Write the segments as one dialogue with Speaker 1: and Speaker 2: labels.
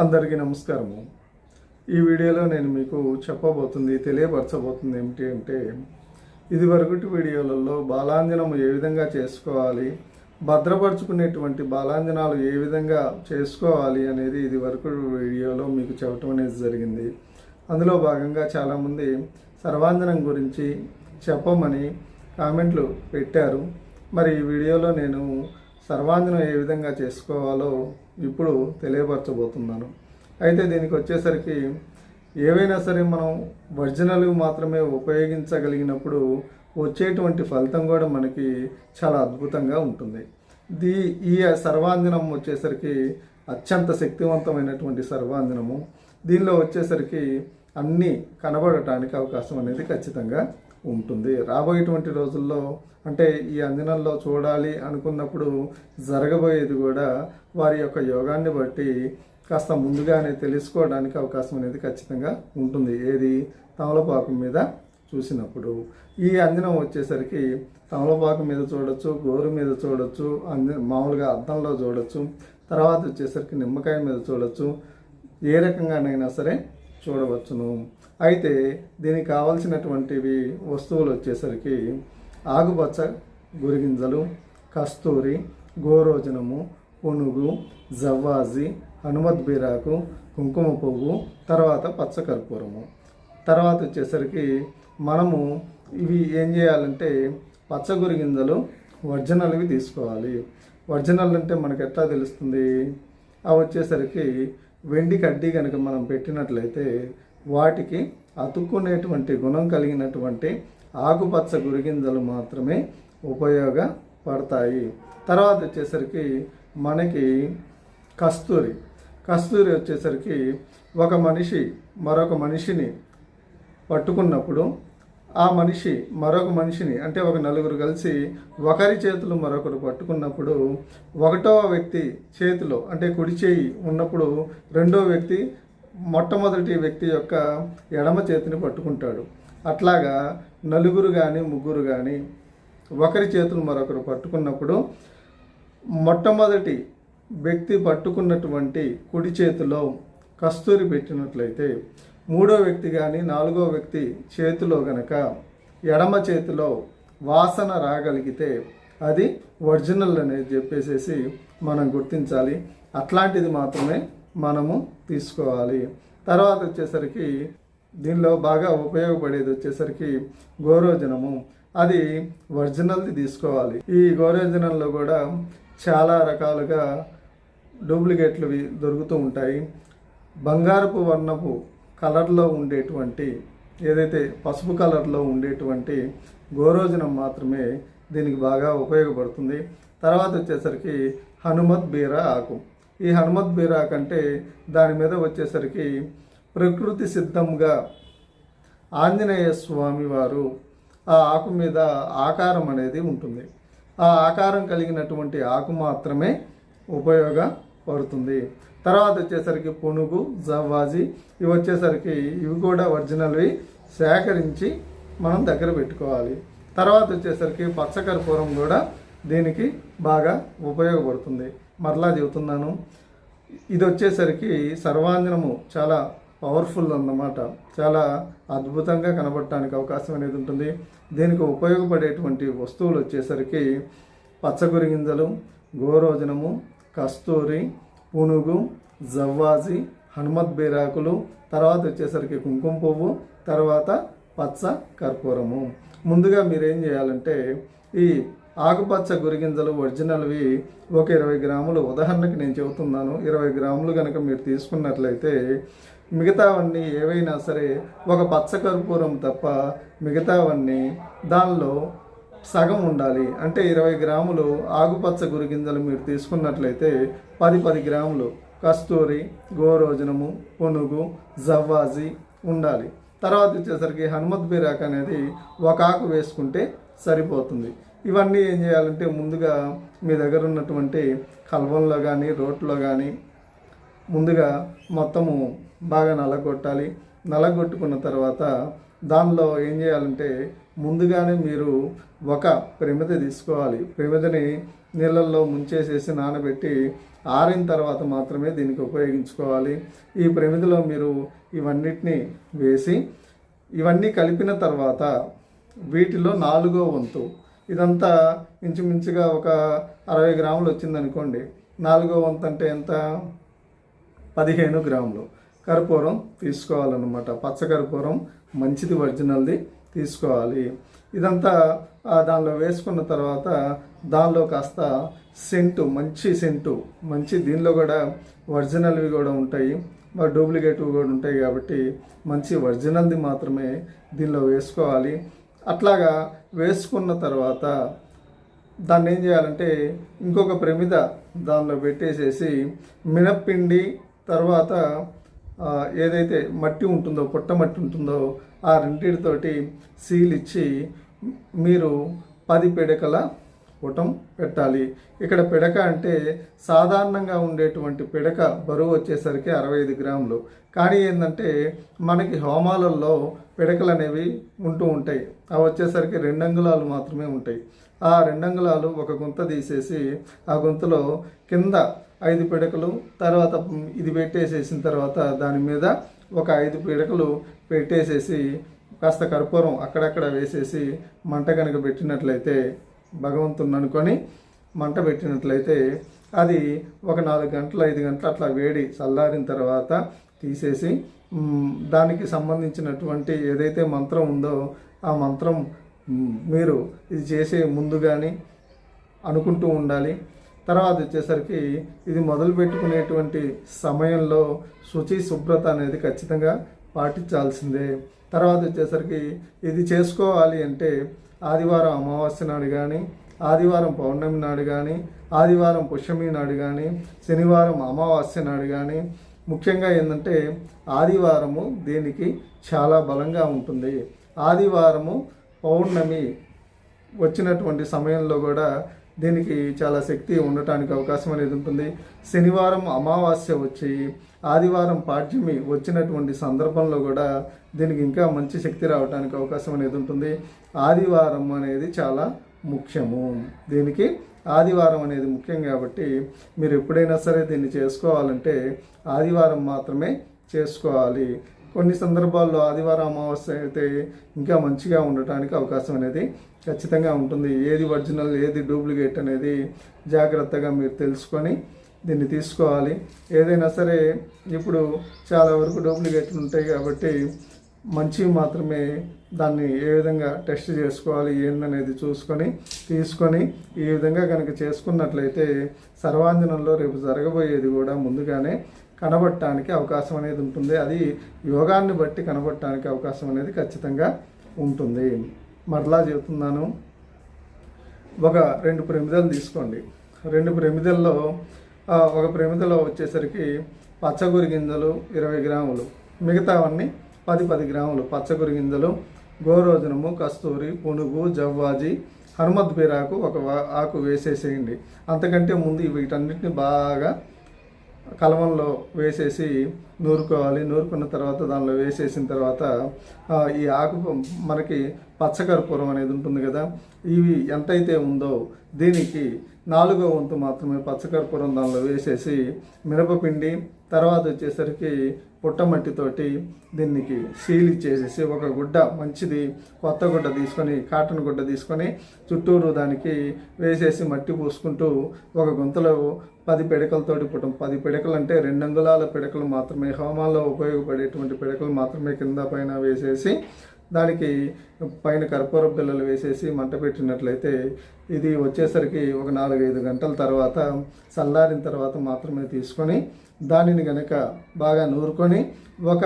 Speaker 1: అందరికీ నమస్కారము. ఈ వీడియోలో నేను మీకు చెప్పబోతుంది తెలియపరచబోతుంది ఏమిటి అంటే ఇదివరకటి వీడియోలలో బాలాంజనం ఏ విధంగా చేసుకోవాలి భద్రపరుచుకునేటువంటి బాలాంజనాలు ఏ విధంగా చేసుకోవాలి అనేది ఇది వరకు వీడియోలో మీకు చెప్పడం అనేది జరిగింది. అందులో భాగంగా చాలామంది సర్వాంజనం గురించి చెప్పమని కామెంట్లు పెట్టారు. మరి ఈ వీడియోలో నేను సర్వాంజనం ఏ విధంగా చేసుకోవాలో ఇప్పుడు తెలియపరచబోతున్నాను. అయితే దీనికి వచ్చేసరికి ఏవైనా సరే మనం ఒరిజినల్ మాత్రమే ఉపయోగించగలిగినప్పుడు వచ్చేటువంటి ఫలితం కూడా మనకి చాలా అద్భుతంగా ఉంటుంది. దీ ఈ సర్వాంజనం వచ్చేసరికి అత్యంత శక్తివంతమైనటువంటి సర్వాంజనము దీనిలో వచ్చేసరికి అన్నీ కనబడటానికి అవకాశం అనేది ఖచ్చితంగా ఉంటుంది. రాబోయేటువంటి రోజుల్లో అంటే ఈ అంజనంలో చూడాలి అనుకున్నప్పుడు జరగబోయేది కూడా వారి యొక్క యోగాన్ని బట్టి కాస్త ముందుగానే తెలుసుకోవడానికి అవకాశం అనేది ఖచ్చితంగా ఉంటుంది. ఏది? తమలపాకు మీద చూసినప్పుడు. ఈ అంజనం వచ్చేసరికి తమలపాకు మీద చూడొచ్చు గోరు మీద చూడొచ్చు అంజ మామూలుగా అద్దంలో చూడొచ్చు తర్వాత వచ్చేసరికి నిమ్మకాయ మీద చూడొచ్చు ఏ రకంగానైనా సరే చూడవచ్చును. అయితే దీనికి కావాల్సినటువంటివి వస్తువులు వచ్చేసరికి ఆకుపచ్చ గురిగింజలు కస్తూరి గోరోజనము పునుగు జవ్వాజి హనుమత్ బీరాకు కుంకుమ పువ్వు తర్వాత పచ్చకర్పూరము తర్వాత వచ్చేసరికి మనము ఇవి ఏం చేయాలంటే పచ్చగురి గింజలు ఒరిజినల్వి తీసుకోవాలి. ఒరిజినల్ అంటే మనకు ఎట్లా తెలుస్తుంది? అవి వచ్చేసరికి వెండి కడ్డీ కనుక మనం పెట్టినట్లయితే వాటికి అతుక్కునేటువంటి గుణం కలిగినటువంటి ఆకుపచ్చ గురిగింజలు మాత్రమే ఉపయోగపడతాయి. తర్వాత వచ్చేసరికి మనకి కస్తూరి. కస్తూరి వచ్చేసరికి ఒక మనిషి మరొక మనిషిని పట్టుకున్నప్పుడు ఆ మనిషి మరొక మనిషిని అంటే ఒక నలుగురు కలిసి ఒకరి చేతులు మరొకరు పట్టుకున్నప్పుడు ఒకటో వ్యక్తి చేతిలో అంటే కుడి చేయి ఉన్నప్పుడు రెండో వ్యక్తి మొట్టమొదటి వ్యక్తి యొక్క ఎడమ చేతిని పట్టుకుంటాడు. అట్లాగా నలుగురు కానీ ముగ్గురు కానీ ఒకరి చేతులు మరొకరు పట్టుకున్నప్పుడు మొట్టమొదటి వ్యక్తి పట్టుకున్నటువంటి కుడి చేతిలో కస్తూరి పెట్టినట్లయితే మూడో వ్యక్తి కానీ నాలుగో వ్యక్తి చేతిలో గనక ఎడమ చేతిలో వాసన రాగలిగితే అది ఒరిజినల్ అనేది చెప్పేసేసి మనం గుర్తించాలి. అట్లాంటిది మాత్రమే మనము తీసుకోవాలి. తర్వాత వచ్చేసరికి దీనిలో బాగా ఉపయోగపడేది వచ్చేసరికి గోరోజనము. అది ఒరిజినల్ది తీసుకోవాలి. ఈ గోరోజనంలో కూడా చాలా రకాలుగా డూప్లికేట్లు దొరుకుతూ ఉంటాయి. బంగారపు వర్ణపు కలర్లో ఉండేటువంటి ఏదైతే పసుపు కలర్లో ఉండేటువంటి గోరోజనం మాత్రమే దీనికి బాగా ఉపయోగపడుతుంది. తర్వాత వచ్చేసరికి హనుమత్ బీర ఆకు. ఈ హనుమత్ బీర కంటే దాని మీద వచ్చేసరికి ప్రకృతి సిద్ధంగా ఆంజనేయ స్వామి వారు ఆ ఆకు మీద ఆకారం అనేది ఉంటుంది. ఆ ఆకారం కలిగినటువంటి ఆకు మాత్రమే ఉపయోగపడుతుంది. తర్వాత వచ్చేసరికి పునుగు జవ్వాజి ఇవి వచ్చేసరికి ఇవి కూడా ఒరిజినల్వి సేకరించి మనం దగ్గర పెట్టుకోవాలి. తర్వాత వచ్చేసరికి పచ్చకర్పూరం కూడా దీనికి బాగా ఉపయోగపడుతుంది. మరలా చెబుతున్నాను ఇది వచ్చేసరికి సర్వాంజనము చాలా పవర్ఫుల్ అన్నమాట. చాలా అద్భుతంగా కనబడటానికి అవకాశం అనేది ఉంటుంది. దీనికి ఉపయోగపడేటువంటి వస్తువులు వచ్చేసరికి పచ్చగురి గింజలు గోరోజనము కస్తూరి పునుగు జవ్వాజి హనుమత్ బీరాకులు తర్వాత వచ్చేసరికి కుంకుమ పువ్వు తర్వాత పచ్చ కర్పూరము. ముందుగా మీరేం చేయాలంటే ఈ ఆకుపచ్చ గురిగింజలు ఒరిజినల్వి ఒక ఇరవై గ్రాములు. ఉదాహరణకి నేను చెబుతున్నాను ఇరవై గ్రాములు కనుక మీరు తీసుకున్నట్లయితే మిగతావన్నీ ఏవైనా సరే ఒక పచ్చ కర్పూరం తప్ప మిగతావన్నీ దానిలో సగం ఉండాలి. అంటే ఇరవై గ్రాములు ఆకుపచ్చ గురిగింజలు మీరు తీసుకున్నట్లయితే పది పది గ్రాములు కస్తూరి గోరోజనము పునుగు జవ్వాజి ఉండాలి. తర్వాత వచ్చేసరికి హనుమత్ బీరాక్ అనేది ఒక ఆకు వేసుకుంటే సరిపోతుంది. ఇవన్నీ ఏం చేయాలంటే ముందుగా మీ దగ్గర ఉన్నటువంటి కల్వంలో కానీ రోట్లో కానీ ముందుగా మొత్తము బాగా నలగొట్టాలి. నలగొట్టుకున్న తర్వాత దానిలో ఏం చేయాలంటే ముందుగానే మీరు ఒక ప్రమిద తీసుకోవాలి. ప్రమిదని నీళ్ళల్లో ముంచేసేసి నానబెట్టి ఆరిన తర్వాత మాత్రమే దీనికి ఉపయోగించుకోవాలి. ఈ ప్రమిదలో మీరు ఇవన్నిటిని వేసి ఇవన్నీ కలిపిన తర్వాత వీటిలో నాలుగో వంతు ఇదంతా ఇంచుమించుగా ఒక అరవై గ్రాములు వచ్చిందనుకోండి. నాలుగో వంతు అంటే ఎంత? పదిహేను గ్రాములు. కర్పూరం తీసుకోవాలన్నమాట. పచ్చకర్పూరం మంచిది ఒరిజినల్ది తీసుకోవాలి. ఇదంతా దానిలో వేసుకున్న తర్వాత దానిలో కాస్త సెంటు మంచి సెంటు మంచి దీనిలో కూడా ఒరిజినల్వి కూడా ఉంటాయి. మరి డూప్లికేటివ్ కూడా ఉంటాయి కాబట్టి మంచి ఒరిజినల్ది మాత్రమే దీనిలో వేసుకోవాలి. అట్లాగా వేసుకున్న తర్వాత దాన్ని ఏం చేయాలంటే ఇంకొక ప్రమిద దానిలో పెట్టేసేసి మినప్పిండి తర్వాత ఏదైతే మట్టి ఉంటుందో పుట్ట మట్టి ఉంటుందో ఆ రెండింటితోటి సీల్ ఇచ్చి మీరు పది పిడకల పుటం పెట్టాలి. ఇక్కడ పిడక అంటే సాధారణంగా ఉండేటువంటి పిడక బరువు వచ్చేసరికి అరవై ఐదు గ్రాములు. కానీ ఏంటంటే మనకి హోమాలలో పిడకలు అనేవి ఉంటూ ఉంటాయి. అవి వచ్చేసరికి రెండు అంగుళాలు మాత్రమే ఉంటాయి. ఆ రెండు అంగుళాలు ఒక గుంత తీసేసి ఆ గుంతలో కింద ఐదు పిడకలు తర్వాత ఇది పెట్టేసేసిన తర్వాత దాని మీద ఒక ఐదు పిడకలు పెట్టేసేసి కాస్త కర్పూరం అక్కడక్కడ వేసేసి మంట కనుక పెట్టినట్లయితే భగవంతుని అనుకొని మంట పెట్టినట్లయితే అది ఒక నాలుగు గంటలు ఐదు గంటలు అట్లా వేడి చల్లారిన తర్వాత తీసేసి దానికి సంబంధించినటువంటి ఏదైతే మంత్రం ఉందో ఆ మంత్రం మీరు ఇది చేసే ముందు కానీ అనుకుంటూ ఉండాలి. తర్వాత వచ్చేసరికి ఇది మొదలు పెట్టుకునేటువంటి సమయంలో శుచి శుభ్రత అనేది ఖచ్చితంగా పాటించాల్సిందే. తర్వాత వచ్చేసరికి ఇది చేసుకోవాలి అంటే ఆదివారం అమావాస్య నాడు కానీ ఆదివారం పౌర్ణమి నాడు కానీ ఆదివారం పుష్యమి నాడు కానీ శనివారం అమావాస్య నాడు కానీ ముఖ్యంగా ఏంటంటే ఆదివారము దీనికి చాలా బలంగా ఉంటుంది. ఆదివారము పౌర్ణమి వచ్చినటువంటి సమయంలో కూడా దీనికి చాలా శక్తి ఉండటానికి అవకాశం అనేది ఉంటుంది. శనివారం అమావాస్య వచ్చి ఆదివారం పాడ్యమి వచ్చినటువంటి సందర్భంలో కూడా దీనికి ఇంకా మంచి శక్తి రావడానికి అవకాశం అనేది ఉంటుంది. ఆదివారం అనేది చాలా ముఖ్యము. దీనికి ఆదివారం అనేది ముఖ్యం కాబట్టి మీరు ఎప్పుడైనా సరే దీన్ని చేసుకోవాలంటే ఆదివారం మాత్రమే చేసుకోవాలి. కొన్ని సందర్భాల్లో ఆదివారం అమావాస్య అయితే ఇంకా మంచిగా ఉండటానికి అవకాశం అనేది ఖచ్చితంగా ఉంటుంది. ఏది ఒరిజినల్ ఏది డూప్లికేట్ అనేది జాగ్రత్తగా మీరు తెలుసుకొని దీన్ని తీసుకోవాలి. ఏదైనా సరే ఇప్పుడు చాలా వరకు డూప్లికేట్లు ఉంటాయి కాబట్టి మంచివి మాత్రమే దాన్ని ఏ విధంగా టెస్ట్ చేసుకోవాలి ఏందనేది చూసుకొని తీసుకొని ఈ విధంగా కనుక చేసుకున్నట్లయితే సర్వాంజనంలో రేపు జరగబోయేది కూడా ముందుగానే కనబడటానికి అవకాశం అనేది ఉంటుంది. అది యోగాన్ని బట్టి కనబడటానికి అవకాశం అనేది ఖచ్చితంగా ఉంటుంది. మరలా చెబుతున్నాను. ఒక రెండు ప్రమిదలు తీసుకోండి. రెండు ప్రమిదల్లో ఒక ప్రమిదలో వచ్చేసరికి పచ్చగురి గింజలు ఇరవై గ్రాములు. మిగతావన్నీ పది పది గ్రాములు. పచ్చగురి గింజలు గోరోజనము కస్తూరి పునుగు జవ్వాజి హనుమద్ బీరాకు ఒక ఆకు వేసేసేయండి. అంతకంటే ముందు వీటన్నిటిని బాగా కలవంలో వేసేసి నూరుకోవాలి. నూరుకున్న తర్వాత దానిలో వేసేసిన తర్వాత ఈ ఆకు మనకి పచ్చకర్పూరం అనేది ఉంటుంది కదా ఇవి ఎంతైతే ఉందో దీనికి నాలుగో వంతు మాత్రమే పచ్చకర్పూరం దానిలో వేసేసి మిరపపిండి తర్వాత వచ్చేసరికి పుట్టమట్టితోటి దీనికి సీల్ ఇచ్చేసేసి ఒక గుడ్డ మంచిది కొత్త గుడ్డ తీసుకొని కాటన్ గుడ్డ తీసుకొని చుట్టూరు దానికి వేసేసి మట్టి పూసుకుంటూ ఒక గుంతలో పది పిడకలతోటి పుట్టం. పది పిడకలు అంటే రెండు అంగుళాల పిడకలు మాత్రమే. హోమాల్లో ఉపయోగపడేటువంటి పిడకలు మాత్రమే కింద పైన వేసేసి దానికి పైన కర్పూర పిల్లలు వేసేసి మంట పెట్టినట్లయితే ఇది వచ్చేసరికి ఒక నాలుగైదు గంటల తర్వాత చల్లారిన తర్వాత మాత్రమే తీసుకొని దానిని కనుక బాగా నూరుకొని ఒక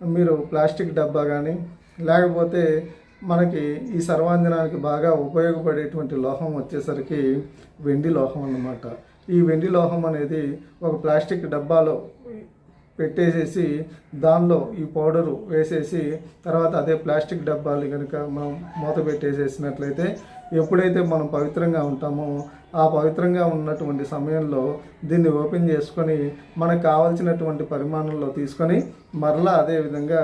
Speaker 1: మీరు ప్లాస్టిక్ డబ్బా కానీ లేకపోతే మనకి ఈ సర్వాంజనానికి బాగా ఉపయోగపడేటువంటి లోహం వచ్చేసరికి వెండి లోహం అన్నమాట. ఈ వెండి లోహం అనేది ఒక ప్లాస్టిక్ డబ్బాలో పెట్టేసేసి దానిలో ఈ పౌడరు వేసేసి తర్వాత అదే ప్లాస్టిక్ డబ్బాలు కనుక మనం మూత పెట్టేసేసినట్లయితే ఎప్పుడైతే మనం పవిత్రంగా ఉంటామో ఆ పవిత్రంగా ఉన్నటువంటి సమయంలో దీన్ని ఓపెన్ చేసుకొని మనకు కావాల్సినటువంటి పరిమాణంలో తీసుకొని మరలా అదే విధంగా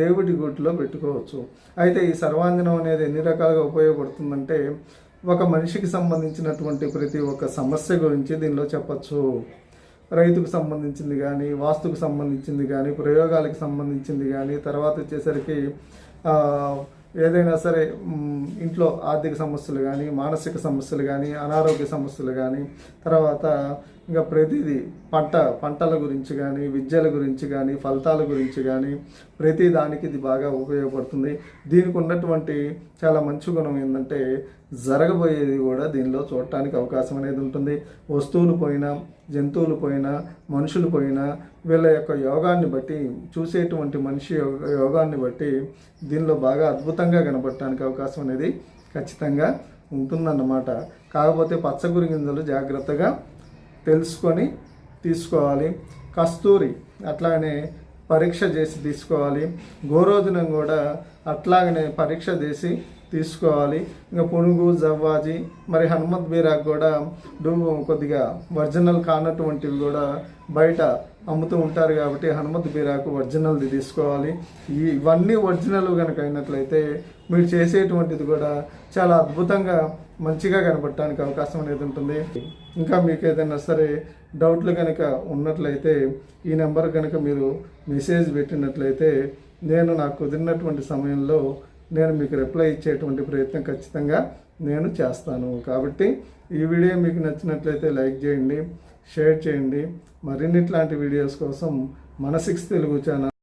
Speaker 1: దేవుడి గుడిలో పెట్టుకోవచ్చు. అయితే ఈ సర్వాంజనం అనేది ఎన్ని రకాలుగా ఉపయోగపడుతుందంటే ఒక మనిషికి సంబంధించినటువంటి ప్రతి ఒక్క సమస్య గురించి దీనిలో చెప్పచ్చు. రైతుకు సంబంధించింది కానీ వాస్తుకు సంబంధించింది కానీ ప్రయోగాలకు సంబంధించింది కానీ తర్వాత వచ్చేసరికి ఏదైనా సరే ఇంట్లో ఆర్థిక సమస్యలు కానీ మానసిక సమస్యలు కానీ అనారోగ్య సమస్యలు కానీ తర్వాత ఇంకా ప్రతిదీ పంట పంటల గురించి కానీ విద్యల గురించి కానీ ఫలితాల గురించి కానీ ప్రతి దానికి ఇది బాగా ఉపయోగపడుతుంది. దీనికి ఉన్నటువంటి చాలా మంచి గుణం ఏంటంటే జరగబోయేది కూడా దీనిలో చూడటానికి అవకాశం అనేది ఉంటుంది. వస్తువులు పోయినా జంతువులు పోయినా మనుషులు పోయినా వీళ్ళ యొక్క యోగాన్ని బట్టి చూసేటువంటి మనిషి యోగాన్ని బట్టి దీనిలో బాగా అద్భుతంగా కనపడటానికి అవకాశం అనేది ఖచ్చితంగా ఉంటుందన్నమాట. కాకపోతే పచ్చగురి గింజలు జాగ్రత్తగా తెలుసుకొని తీసుకోవాలి. కస్తూరి అట్లానే పరీక్ష చేసి తీసుకోవాలి. గోరోజున కూడా అట్లాగనే పరీక్ష చేసి తీసుకోవాలి. ఇంకా పునుగు జవ్వాజి మరి హనుమత్ బీరాక్ కూడా డూ కొద్దిగా ఒరిజినల్ కానటువంటివి కూడా బయట అమ్ముతూ ఉంటారు కాబట్టి హనుమత్ బీరాకు ఒరిజినల్ది తీసుకోవాలి. ఇవన్నీ ఒరిజినల్ కనుక అయినట్లయితే మీరు చేసేటువంటిది కూడా చాలా అద్భుతంగా మంచిగా కనపడటానికి అవకాశం అనేది ఉంటుంది. ఇంకా మీకు ఏదైనా సరే డౌట్లు కనుక ఉన్నట్లయితే ఈ నెంబర్ కనుక మీరు మెసేజ్ పెట్టినట్లయితే నేను నాకు కుదిరినటువంటి సమయంలో నేను మీకు రిప్లై ఇచ్చేటువంటి ప్రయత్నం ఖచ్చితంగా నేను చేస్తాను. కాబట్టి ఈ వీడియో మీకు నచ్చినట్లయితే లైక్ చేయండి షేర్ చేయండి. మరిన్ని ఇట్లాంటి వీడియోస్ కోసం మన సిక్స్ తెలుగు ఛానల్